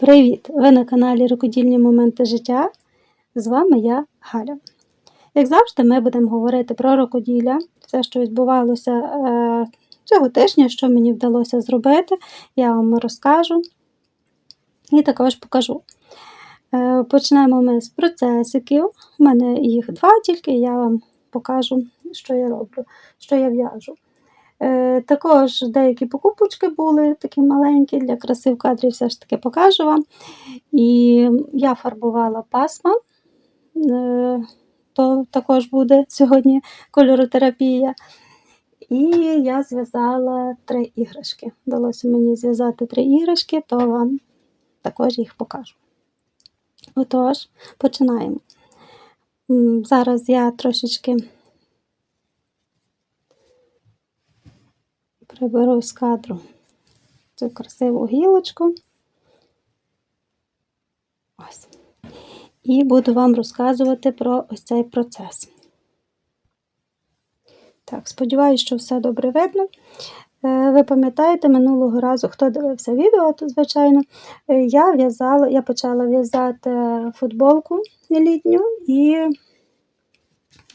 Привіт! Ви на каналі Рукодільні моменти життя. З вами я Галя. Як завжди, ми будемо говорити про рукоділля, все, що відбувалося е, цього тижня, що мені вдалося зробити, я вам розкажу і також покажу. Е, почнемо ми з процесиків. У мене їх два тільки, я вам покажу, що я роблю, що я в'яжу. Е, також деякі покупочки були такі маленькі, для краси в кадрі все ж таки покажу вам. І я фарбувала пасма, е, то також буде сьогодні кольоротерапія. І я зв'язала три іграшки. Вдалося мені зв'язати три іграшки, то вам також їх покажу. Отож, починаємо. Зараз я трошечки приберу з кадру цю красиву гілочку. Ось. І буду вам розказувати про ось цей процес. Так, сподіваюся, що все добре видно. Е, Ви пам'ятаєте, минулого разу, хто дивився відео, то, звичайно, е, я в'язала, я почала в'язати футболку літню і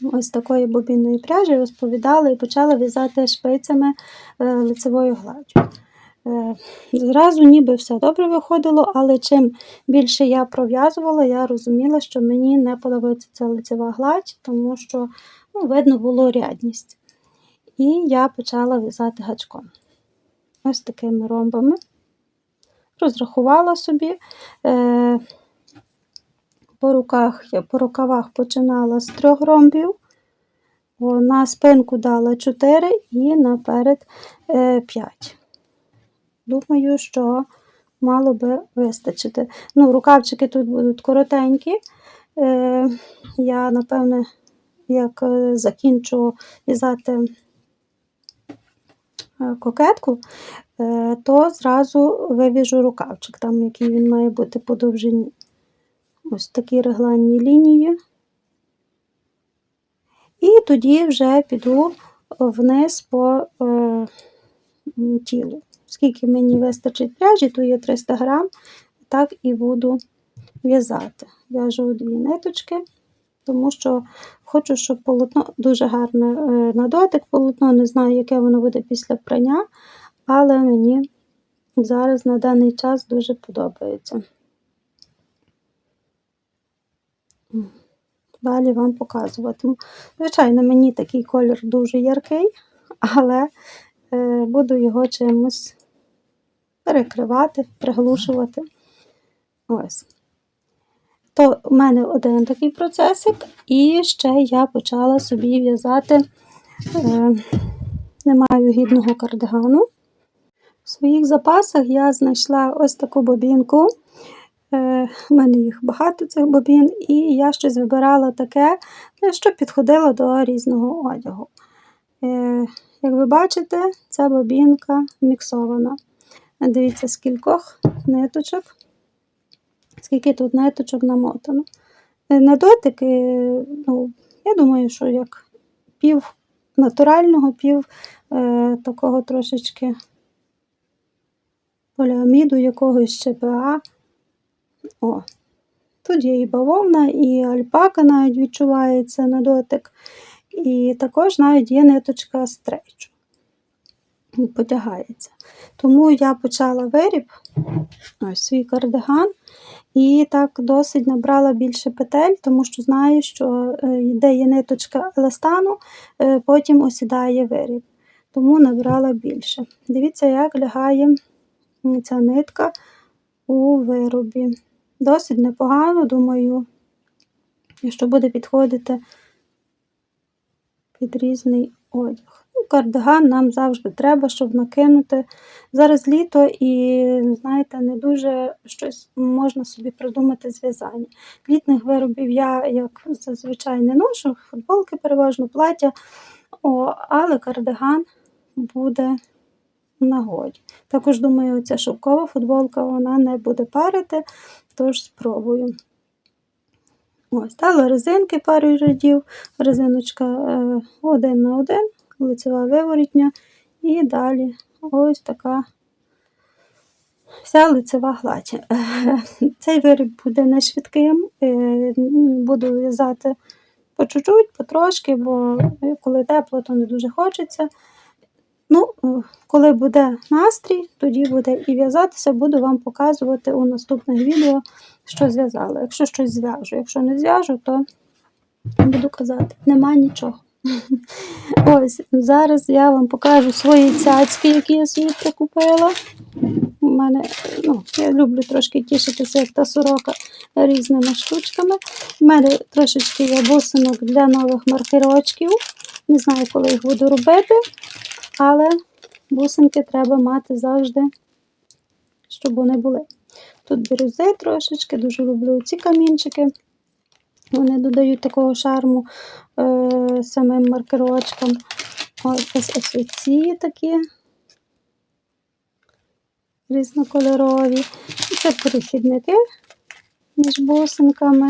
ось такої бобінної пряжі розповідала і почала в'язати шпицями е, лицевою гладдю. Е, Зразу ніби все добре виходило, але чим більше я пров'язувала, я розуміла, що мені не подобається ця лицева гладь, тому що ну, видно було рядність. І я почала в'язати гачком. Ось такими ромбами. Розрахувала собі. Е, по, руках, я по рукавах починала з трьох ромбів. На спинку дала 4 і наперед 5. Думаю, що мало би вистачити. Ну, рукавчики тут будуть коротенькі. Е, Я, напевне, як е, закінчу в'язати е, кокетку, е, то зразу вивіжу рукавчик, там, який він має бути по довжині. Ось такі регланні лінії. І тоді вже піду вниз по е, тілу. Скільки мені вистачить пряжі, то є 300 грам, так і буду в'язати. В'яжу дві ниточки, тому що хочу, щоб полотно дуже гарне на дотик. Полотно не знаю, яке воно буде після прання, але мені зараз на даний час дуже подобається. Далі вам показуватиму. Звичайно, мені такий колір дуже яркий, але е, буду його чимось перекривати, приглушувати. Ось. То в мене один такий процесик, і ще я почала собі в'язати, е, не маю гідного кардигану. В своїх запасах я знайшла ось таку бобінку. Е, У мене їх багато цих бобін, і я щось вибирала таке, е, що підходило до різного одягу. Е, Як ви бачите, ця бобінка міксована. Дивіться, з кількох ниточок, скільки тут ниточок намотано. Е, На дотик, е, ну, я думаю, що як пів натурального, пів е, такого трошечки поліаміду, якогось ЧПА. О, тут є і бавовна, і альпака навіть відчувається на дотик. І також навіть є ниточка стрейчу. Потягається. Тому я почала виріб, ось свій кардиган, і так досить набрала більше петель, тому що знаю, що е, де є ниточка еластану, е, потім осідає виріб. Тому набрала більше. Дивіться, як лягає ця нитка у виробі. Досить непогано, думаю, що буде підходити під різний одяг. Ну, Кардиган нам завжди треба, щоб накинути. Зараз літо і, знаєте, не дуже щось можна собі придумати зв'язання. Літних виробів я, як зазвичай, не ношу, футболки переважно, плаття, О, але кардиган буде нагоді. Також, думаю, ця шовкова футболка вона не буде парити, тож спробую. Ось, дала резинки пару рядів, резиночка е, один на один, лицева виворітня, і далі ось така Вся лицева гладь. Цей виріб буде не швидким. е, Буду в'язати по чуть-чуть, потрошки, бо коли тепло, то не дуже хочеться. Ну, е, коли буде настрій, тоді буде і в'язатися, буду вам показувати у наступних відео, що зв'язала. Якщо щось зв'яжу, якщо не зв'яжу, то буду казати, нема нічого. Ось зараз я вам покажу свої цяцьки, які я собі прикупила. У мене, ну, я люблю трошки тішитися, як та сорока різними штучками. У мене трошечки є бусинок для нових маркерочків. Не знаю, коли їх буду робити, але бусинки треба мати завжди, щоб вони були. Тут бірюзи трошечки, дуже люблю ці камінчики. Вони додають такого шарму е, самим маркерочкам. Ось ось ці такі різнокольорові. І Це перехідники між бусинками.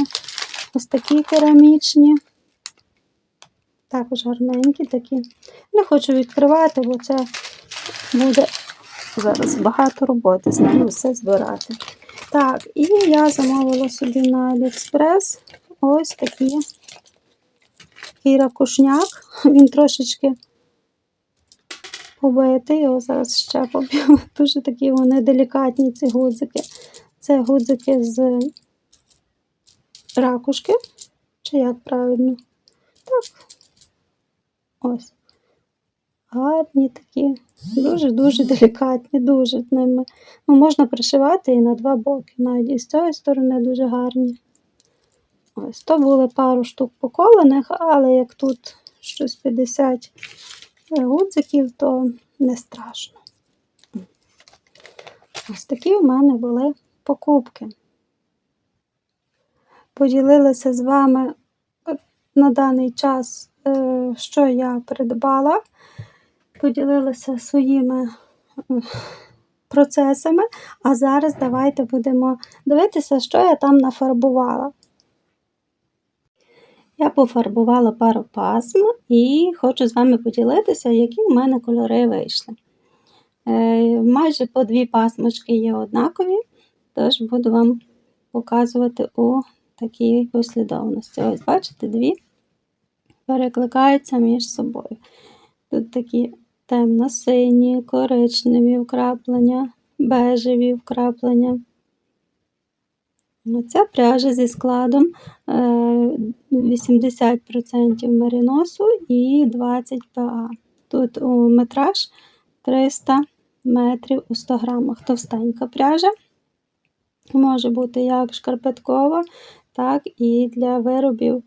Ось такі керамічні. Також гарненькі такі. Не хочу відкривати, бо це буде зараз багато роботи з ними все збирати. Так, і я замовила собі на Aliexpress ось такі такий ракушняк. Він трошечки побитий, його зараз ще поб'ю. Дуже такі вони делікатні, ці гудзики. Це гудзики з ракушки. Чи як правильно? Так. Ось. Гарні такі, дуже-дуже делікатні, дуже ними. Ну, можна пришивати і на два боки. Навіть і з цієї сторони дуже гарні. Ось, то були пару штук поколених, але як тут щось 50 гудзиків, то не страшно. Ось такі в мене були покупки. Поділилася з вами е, на даний час, е, що я придбала. Поділилася своїми е, процесами, а зараз давайте будемо дивитися, що я там нафарбувала. Я пофарбувала пару пасм і хочу з вами поділитися, які в мене кольори вийшли. Е, майже по дві пасмочки є однакові, тож буду вам показувати у такій послідовності. Ось, бачите, дві перекликаються між собою. Тут такі темно-сині, коричневі вкраплення, бежеві вкраплення. Ця пряжа зі складом 80% мериносу і 20 ПА. Тут метраж 300 метрів у 100 грамах. Товстенька пряжа. Може бути як шкарпеткова, так і для виробів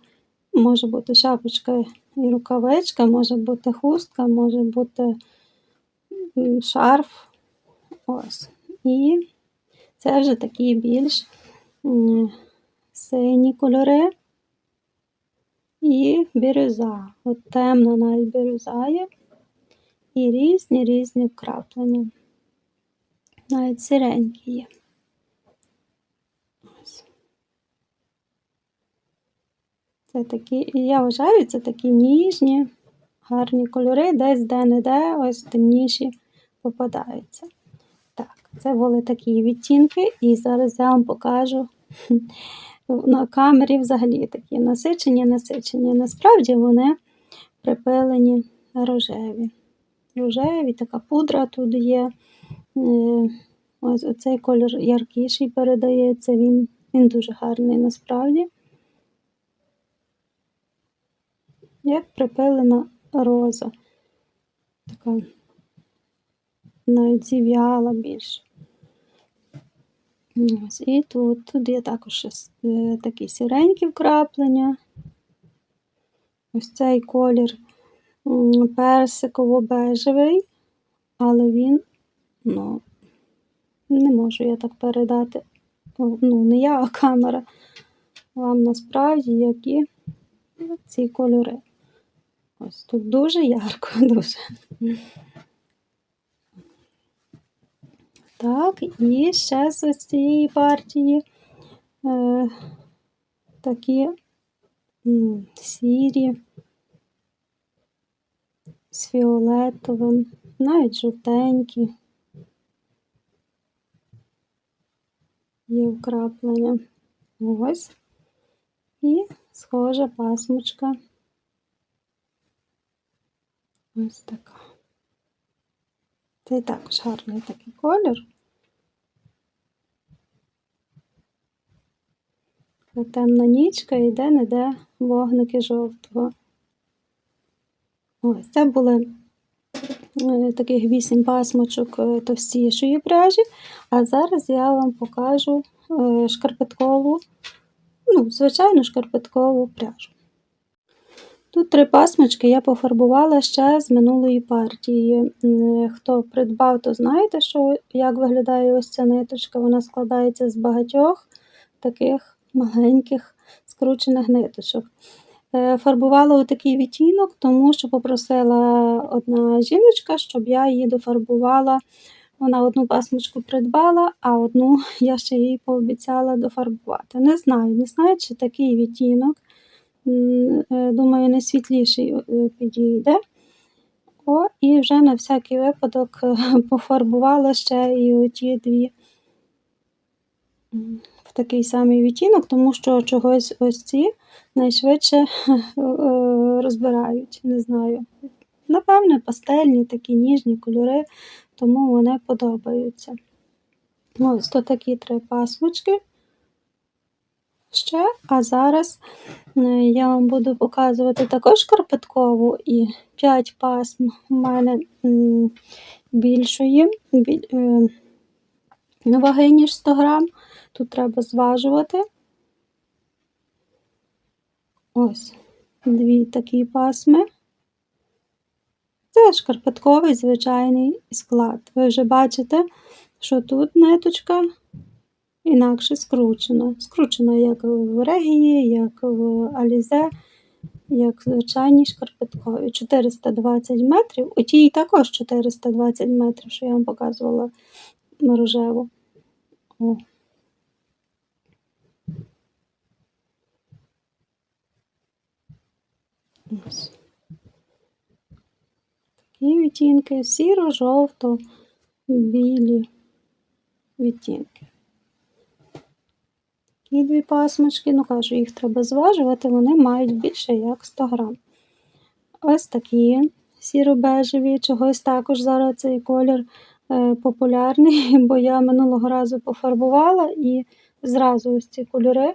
може бути шапочка і рукавичка, може бути хустка, може бути шарф. Ось. І це вже такі більш сині кольори і бірюза. От темно навіть бірюза є. І різні різні вкраплення. Навіть сиренькі є. Ось. Це такі, я вважаю, це такі ніжні, гарні кольори, десь де-не-де, ось темніші попадаються. Так, це були такі відтінки, і зараз я вам покажу на камері взагалі такі насичені, насичені. Насправді вони припилені рожеві. Рожеві, така пудра тут є. Е, ось оцей кольор яркіший передається, він, він дуже гарний насправді. Як припилена роза. Така навіть зів'яла більше. Ось, І тут тут є також е, такі сіренькі вкраплення. Ось цей колір персиково-бежевий, але він, ну, не можу я так передати. Ну, не я, а камера. Вам насправді які ці кольори. Ось тут дуже ярко, дуже. Так, і ще з ось цієї партії е, такі м, сірі з фіолетовим, навіть жовтенькі. є вкраплення. Ось. І схожа пасмочка. Ось така. Це також гарний такий колір. Темна нічка йде, не де вогники жовтого. Ось це були е, таких вісім пасмочок е, товстішої пряжі. А зараз я вам покажу е, шкарпеткову, ну, звичайну шкарпеткову пряжу. Тут три пасмочки я пофарбувала ще з минулої партії. Хто придбав, то знаєте, що, як виглядає ось ця ниточка. Вона складається з багатьох таких маленьких скручених ниточок. Е, Фарбувала у такий відтінок, тому що попросила одна жіночка, щоб я її дофарбувала. Вона одну пасмочку придбала, а одну я ще їй пообіцяла дофарбувати. Не знаю, не знаю, чи такий відтінок. Е, Думаю, не світліший е, підійде. О, і вже на всякий випадок е, пофарбувала ще і оті дві в такий самий відтінок, тому що чогось ось ці найшвидше розбирають. Не знаю. Напевне, пастельні такі ніжні кольори, тому вони подобаються. Ось то такі три пасмочки. Ще, а зараз е, я вам буду показувати також карпеткову і 5 пасм у мене більшої біль, е, ваги, ніж 100 грам. Тут треба зважувати. Ось дві такі пасми. Це шкарпетковий звичайний склад. Ви вже бачите, що тут ниточка інакше скручена. Скручена як в регії, як в алізе, як в звичайній шкарпетковій. 420 метрів. У тій також 420 метрів, що я вам показувала рожеву. О. Такі відтінки, сіро, жовто, білі відтінки. Такі дві пасмочки, ну кажу, їх треба зважувати, вони мають більше як 100 грам. Ось такі сіро-бежеві, чогось також зараз цей колір е, популярний, бо я минулого разу пофарбувала і зразу ось ці кольори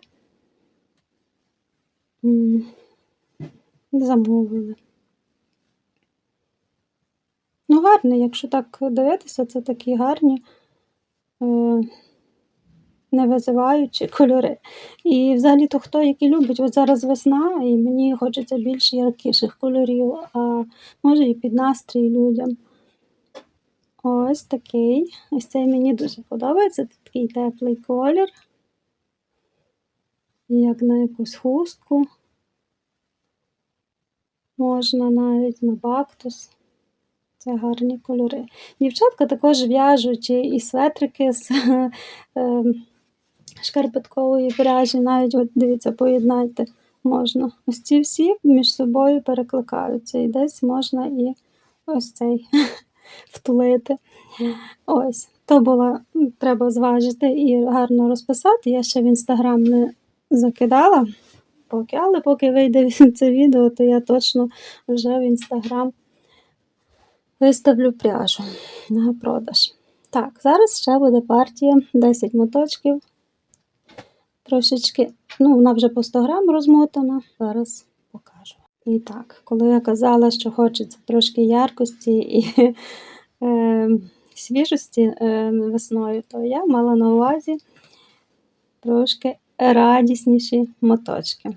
замовили. Ну, гарний, якщо так дивитися, це такі гарні, е, не визиваючі кольори. І взагалі то хто які любить, от зараз весна, і мені хочеться більш яркіших кольорів, а може і під настрій людям. Ось такий. Ось цей мені дуже подобається. Це такий теплий колір. Як на якусь хустку. Можна навіть на бактус. Це гарні кольори. Дівчатка також в'яжуть і светрики з е, шкарпеткової пряжі. Навіть, от дивіться, поєднайте можна. Ось ці всі між собою перекликаються. І десь можна і ось цей втулити. Ось. То було, треба зважити і гарно розписати. Я ще в інстаграм не закидала поки, але поки вийде це відео, то я точно вже в інстаграм виставлю пряжу на продаж. Так, зараз ще буде партія 10 моточків. Трошечки, ну, вона вже по 100 грам розмотана, зараз покажу. І так, коли я казала, що хочеться трошки яркості і е, свіжості е, весною, то я мала на увазі трошки радісніші моточки.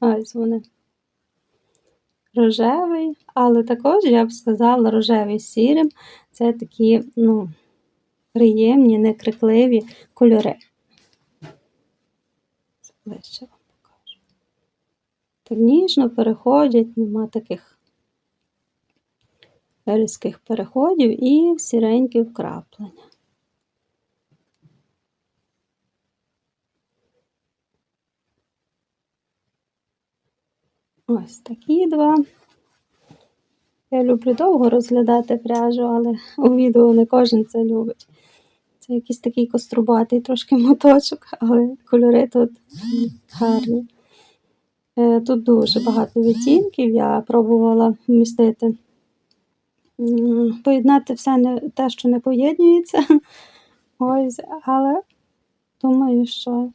Ось вони. Рожевий, але також, я б сказала, рожевий з сірим. Це такі, ну, приємні, некрикливі кольори. Ближче вам покажу. Так ніжно переходять, нема таких різких переходів і сіренькі вкраплення. Ось такі два. Я люблю довго розглядати пряжу, але у відео не кожен це любить. Якийсь такий кострубатий трошки моточок, але кольори тут гарні. Е, Тут дуже багато відтінків. Я пробувала вмістити, поєднати все не те, що не поєднується. Ось, але думаю, що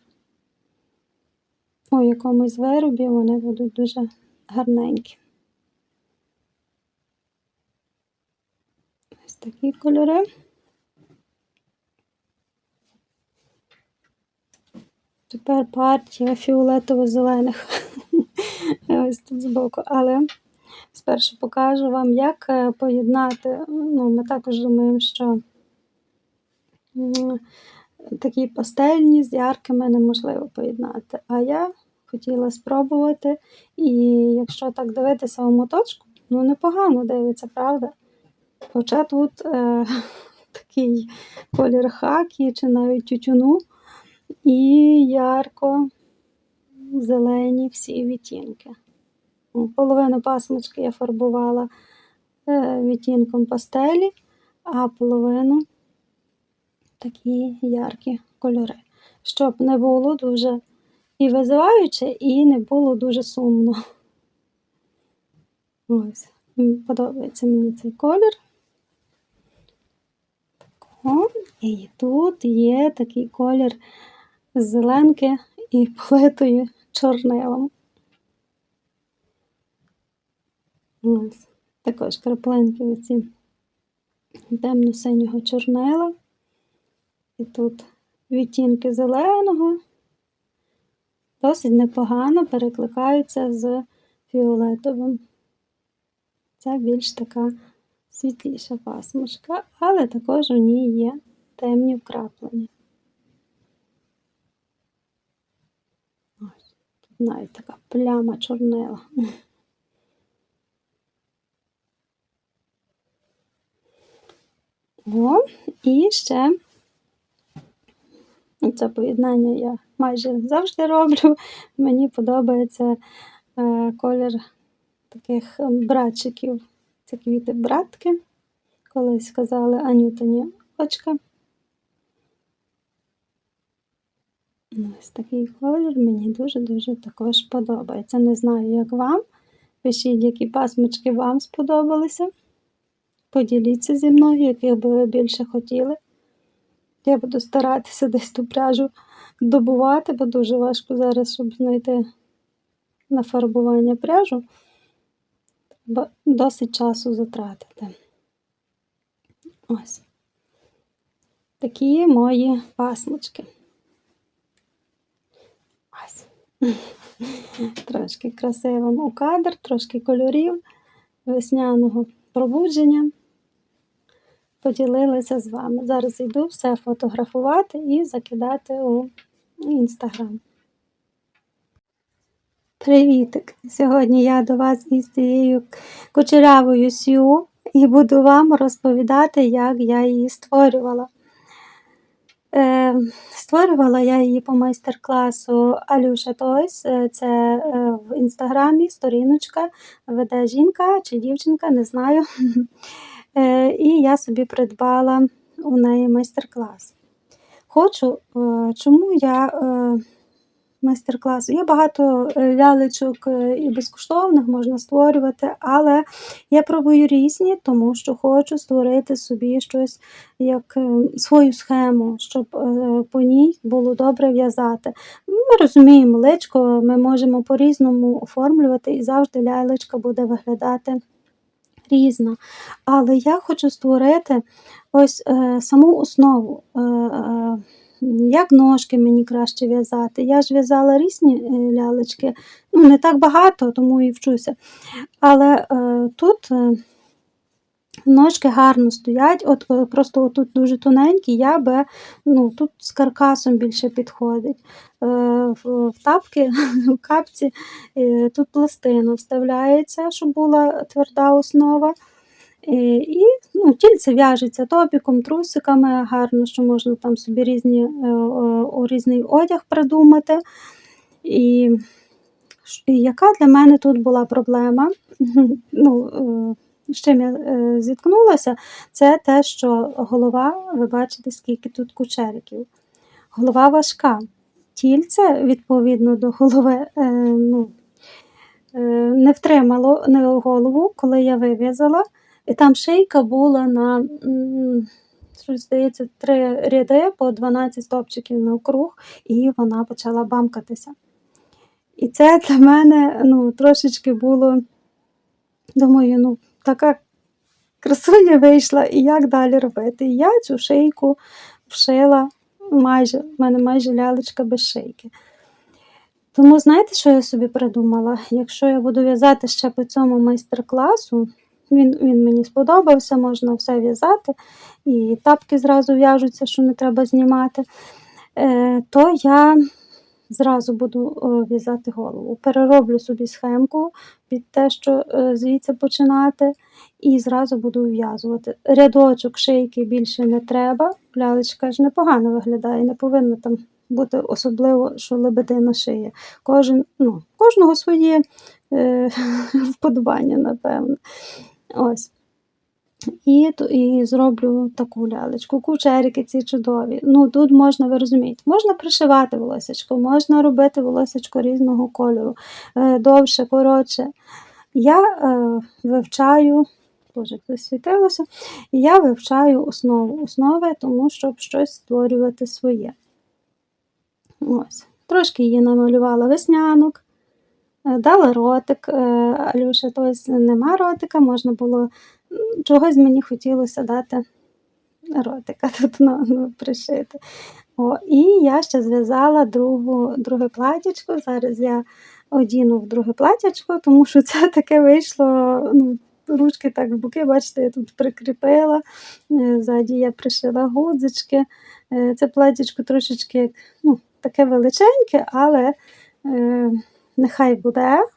у якомусь виробі вони будуть дуже гарненькі. Ось такі кольори. Тепер партія фіолетово-зелених. Ось тут збоку. Але спершу покажу вам, як е, поєднати. Ну, ми також думаємо, що такі пастельні з яркими неможливо поєднати. А я хотіла спробувати. І якщо так дивитися у моточку, ну непогано дивиться, правда? Хоча тут е, такий колір хакі чи навіть тютюну і ярко зелені всі відтінки. Ну, Половину пасмочки я фарбувала е, відтінком пастелі, а половину такі яркі кольори. Щоб не було дуже і визиваюче, і не було дуже сумно. Ось, подобається мені цей колір. О, і тут є такий колір зеленки і политою чорнилом. Ось. Також краплинки оці темно-синього чорнила. І тут відтінки зеленого. Досить непогано перекликаються з фіолетовим. Це більш така світліша пасмушка, але також у ній є темні вкраплення. Ось, тут навіть така пляма чорнила. О, і ще це поєднання я майже завжди роблю. Мені подобається е, колір таких братчиків. Це квіти братки. Колись казали Анютині очка. Ось такий колір мені дуже-дуже також подобається. Не знаю, як вам. Пишіть, які пасмочки вам сподобалися. Поділіться зі мною, яких би ви більше хотіли. Я буду старатися десь ту пряжу добувати, бо дуже важко зараз, щоб знайти на фарбування пряжу. Треба досить часу затратити. Ось. Такі мої пасмочки. Ось. Трошки красивим у кадр, трошки кольорів весняного пробудження. Поділилася з вами. Зараз йду все фотографувати і закидати у інстаграм. Привітик! Сьогодні я до вас із цією кучерявою сю і буду вам розповідати, як я її створювала. Е, створювала я її по майстер-класу Алюша Тойс. Е, Це е, в інстаграмі сторіночка веде жінка чи дівчинка, не знаю. І я собі придбала у неї майстер-клас. Хочу, чому я майстер-класу? Є багато е, лялечок е, і безкоштовних можна створювати, але я пробую різні, тому що хочу створити собі щось як е, свою схему, щоб по ній було добре в'язати. Ми розуміємо, личко ми можемо по-різному оформлювати, і завжди лялечка буде виглядати різно. Але я хочу створити ось е, саму основу. Е, е, як ножки мені краще в'язати. Я ж в'язала різні е, лялечки, ну не так багато, тому і вчуся. Але е, тут е, ножки гарно стоять, от е, просто отут дуже тоненькі, я би ну, тут з каркасом більше підходить. Е, в, тапки, в капці е, тут пластина вставляється, щоб була тверда основа. І, і ну, тільце в'яжеться топіком, трусиками, гарно, що можна там собі різні, е, о, різний одяг придумати. І, яка для мене тут була проблема? ну, е, з чим я е, зіткнулася, це те, що голова, ви бачите, скільки тут кучериків. Голова важка. Тільце, відповідно до голови, е, ну, е, не втримало голову, коли я вив'язала. І там шийка була на, здається, три ряди по 12 стопчиків навкруг, і вона почала бамкатися. І це для мене ну, трошечки було, думаю, ну, така красуня вийшла, і як далі робити? І я цю шийку вшила майже, в мене майже лялечка без шийки. Тому знаєте, що я собі придумала? Якщо я буду в'язати ще по цьому майстер-класу, він, він мені сподобався, можна все в'язати, і тапки зразу в'яжуться, що не треба знімати, е, то я зразу буду е, в'язати голову. Перероблю собі схемку під те, що е, звідси починати, і зразу буду в'язувати. Рядочок шийки більше не треба. Лялечка ж непогано виглядає, не повинна там бути особливо, що лебедина шиє. Кожен, ну, кожного своє е, вподобання, напевно. Ось. І, і зроблю таку лялечку. Кучерики ці чудові. Ну, тут можна, ви розумієте, можна пришивати волосечко, можна робити волосечко різного кольору, е, довше, коротше. Я е, вивчаю, боже, світилося, я вивчаю основу основи, тому щоб щось створювати своє. Ось. Трошки її намалювала веснянок, е, дала ротик. е, Алюша, тобто нема ротика, можна було чогось мені хотілося дати ротика тут ну, ну, пришити. О, і я ще зв'язала другу, друге платячко. Зараз я одіну в друге платячко, тому що це таке вийшло. Ну, ручки так в боки, бачите, я тут прикріпила. е, Ззаді я пришила гудзички. Це платячко трошечки ну, таке величеньке, але нехай буде.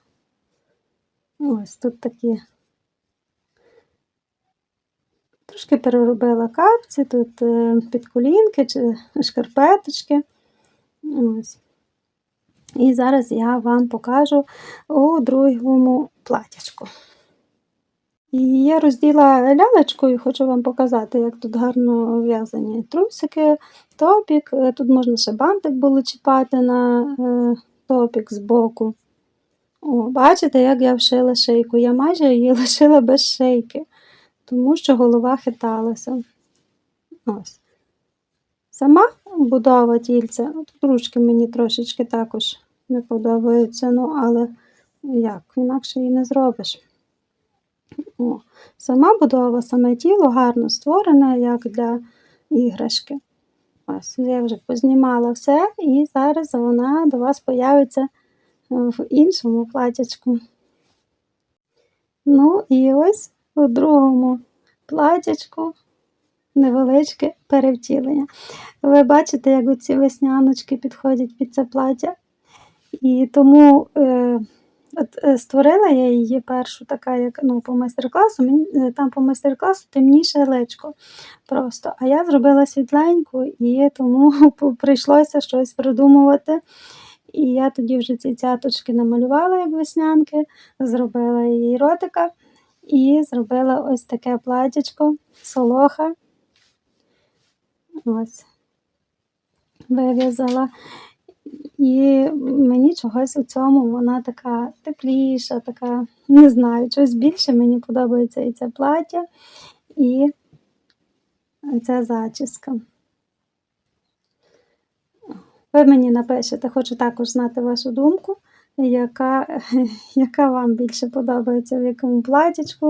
Ось тут такі. Трошки переробила капці, тут е, підколінки чи шкарпеточки. Ось. І зараз я вам покажу у другому платячку. І я розділа лялечку і хочу вам показати, як тут гарно в'язані трусики, топік. Е, Тут можна ще бантик було чіпати на топік збоку. О, бачите, як я вшила шийку. Я майже її лишила без шийки, тому що голова хиталася. Ось. Сама будова тільця, ну, тут ручки мені трошечки також не подобаються, ну але як, інакше її не зробиш. О, сама будова, саме тіло гарно створене, як для іграшки. Ось, я вже познімала все, і зараз вона до вас появиться е, в іншому платячку. Ну, і ось у другому платячку невеличке перевтілення. Ви бачите, як оці весняночки підходять під це плаття. І тому е, от, е, створила я її першу, така, як ну, по майстер-класу. Е, там по майстер-класу темніше личко просто. А я зробила світленьку, і тому прийшлося щось придумувати. І я тоді вже ці цяточки намалювала, як веснянки, зробила їй ротика і зробила ось таке платячко, солоха. Ось. Вив'язала. І мені чогось у цьому вона така тепліша, така, не знаю, щось більше мені подобається і це плаття, і ця зачіска. Ви мені напишете, хочу також знати вашу думку, яка, яка вам більше подобається, в якому платячку,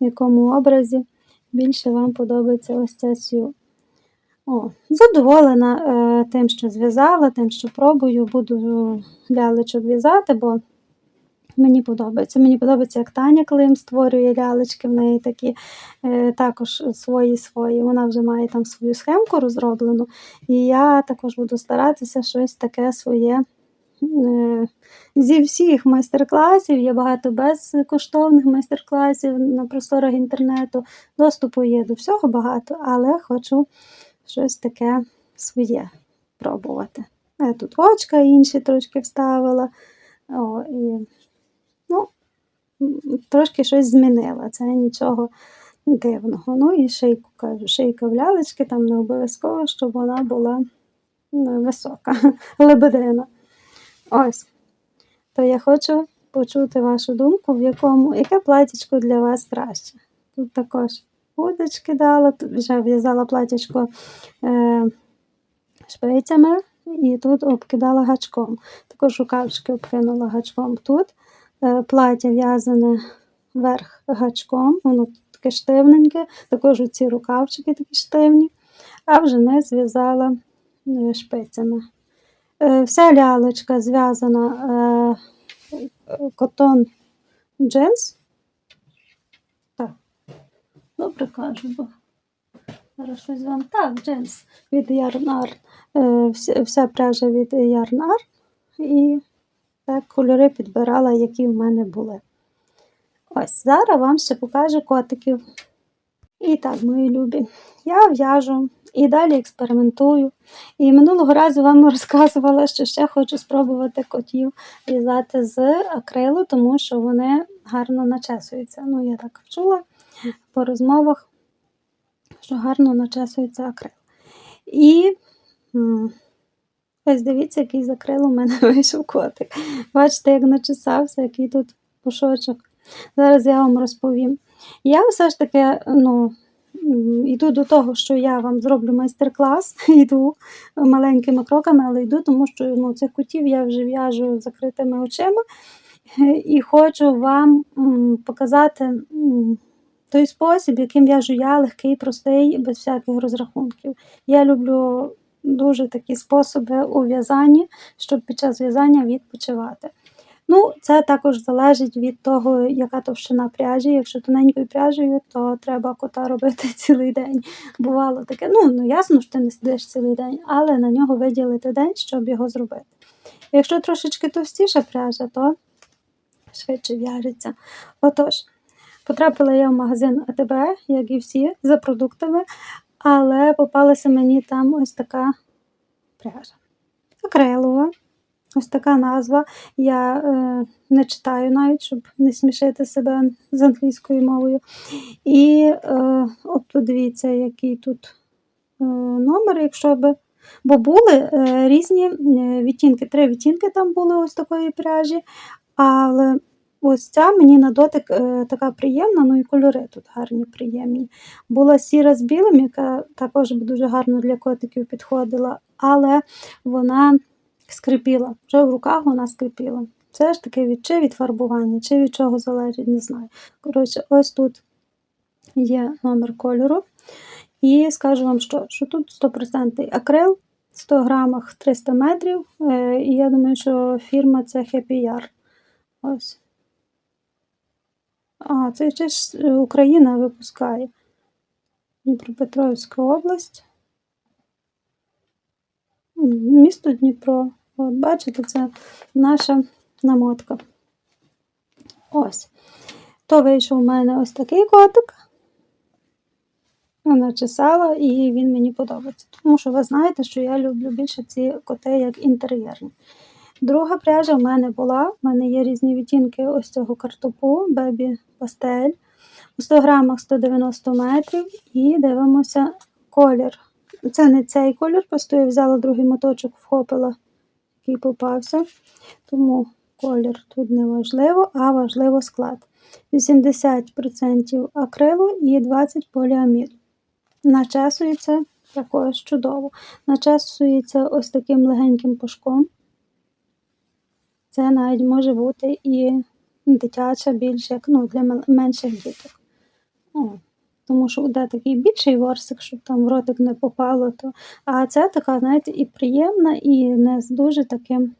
в якому образі більше вам подобається ось ця сю. О, задоволена е, тим, що зв'язала, тим, що пробую, буду лялечок в'язати, бо мені подобається. Мені подобається, як Таня Клим створює лялечки, в неї такі е, також свої свої. Вона вже має там свою схемку розроблену. І я також буду старатися щось таке своє. е, Зі всіх майстер-класів є багато безкоштовних майстер-класів на просторах інтернету. Доступу є до всього багато, але хочу щось таке своє пробувати. Я тут очка інші трошки вставила. О, і, ну, трошки щось змінила. Це нічого дивного. Ну і шийку кажу, шийка в лялечки, там не обов'язково, щоб вона була висока, лебедина. Ось. То я хочу почути вашу думку, в якому, яке платічко для вас краще. Тут також удочки дала, вже в'язала платічко е, шпицями і тут обкидала гачком. Також рукавчики обкинула гачком. Тут е, плаття в'язане верх гачком, воно таке штивненьке, також ці рукавчики такі штивні, а вже не зв'язала е, шпицями. Е, Вся лялечка зв'язана е, котон джинс. Добре кажу, бо зараз щось вам. Так, джинс від Ярнар. Е, вся пряжа від Ярнар. І так кольори підбирала, які в мене були. Ось, зараз вам ще покажу котиків. І так, мої любі, я в'яжу і далі експериментую. І минулого разу вам розказувала, що ще хочу спробувати котів в'язати з акрилу, тому що вони гарно начесуються. Ну, я так вчула по розмовах, що гарно начесується акрил. І ось дивіться, який з акрилу в мене вийшов котик. Бачите, як начесався, який тут пушочок. Зараз я вам розповім. Я все ж таки ну, йду до того, що я вам зроблю майстер-клас, йду маленькими кроками, але йду, тому що ну, цих котів я вже в'яжу закритими очима і хочу вам показати той спосіб, яким в'яжу я, легкий, простий, без всяких розрахунків. Я люблю дуже такі способи у в'язанні, щоб під час в'язання відпочивати. Ну, це також залежить від того, яка товщина пряжі. Якщо тоненькою пряжею, то треба кота робити цілий день. Бувало таке. Ну, ну ясно, що ти не сидиш цілий день, але на нього виділити день, щоб його зробити. Якщо трошечки товстіша пряжа, то швидше в'яжеться. Отож, потрапила я в магазин АТБ, як і всі, за продуктами, але попалася мені там ось така пряжа. Акрилова. Ось така назва. Я е, не читаю навіть, щоб не смішити себе з англійською мовою. І е, от подивіться, який тут е, номер, якщо би. Бо були е, різні е, відтінки. Три відтінки там були ось такої пряжі, але ось ця мені на дотик е, така приємна, ну і кольори тут гарні, приємні. Була сіра з білим, яка також дуже гарно для котиків підходила, але вона скрипіла. Вже в руках вона скрипіла. Це ж таки від чи від фарбування, чи від чого залежить, не знаю. Коротше, ось тут є номер кольору. І скажу вам, що, що тут 100% акрил, 100 грамах 300 метрів. Е, І я думаю, що фірма це Happy Yard. Ось. А, це ще ж е, Україна випускає. Дніпропетровська область. Місто Дніпро. От, бачите, це наша намотка. Ось. То вийшов у мене ось такий котик. Вона чесала, і він мені подобається. Тому що ви знаєте, що я люблю більше ці коти як інтер'єрні. Друга пряжа в мене була. В мене є різні відтінки ось цього картопу, бебі пастель. У 100 грамах 190 метрів. І дивимося колір. Це не цей колір, просто я взяла другий моточок, вхопила, який попався. Тому колір тут не важливо, а важливо склад. 80% акрилу і 20% поліаміду. Начесується також чудово. Начесується ось таким легеньким пушком. Це навіть може бути і дитяча більш як ну, для менших діток. О, тому що буде такий більший ворсик, щоб там в ротик не попало. То... А це така, знаєте, і приємна, і не з дуже таким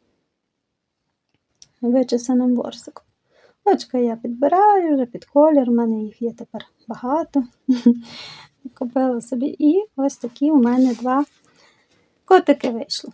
вичесаним ворсиком. Очка я підбираю вже під колір, в мене їх є тепер багато. Купила собі. І ось такі у мене два котики вийшли.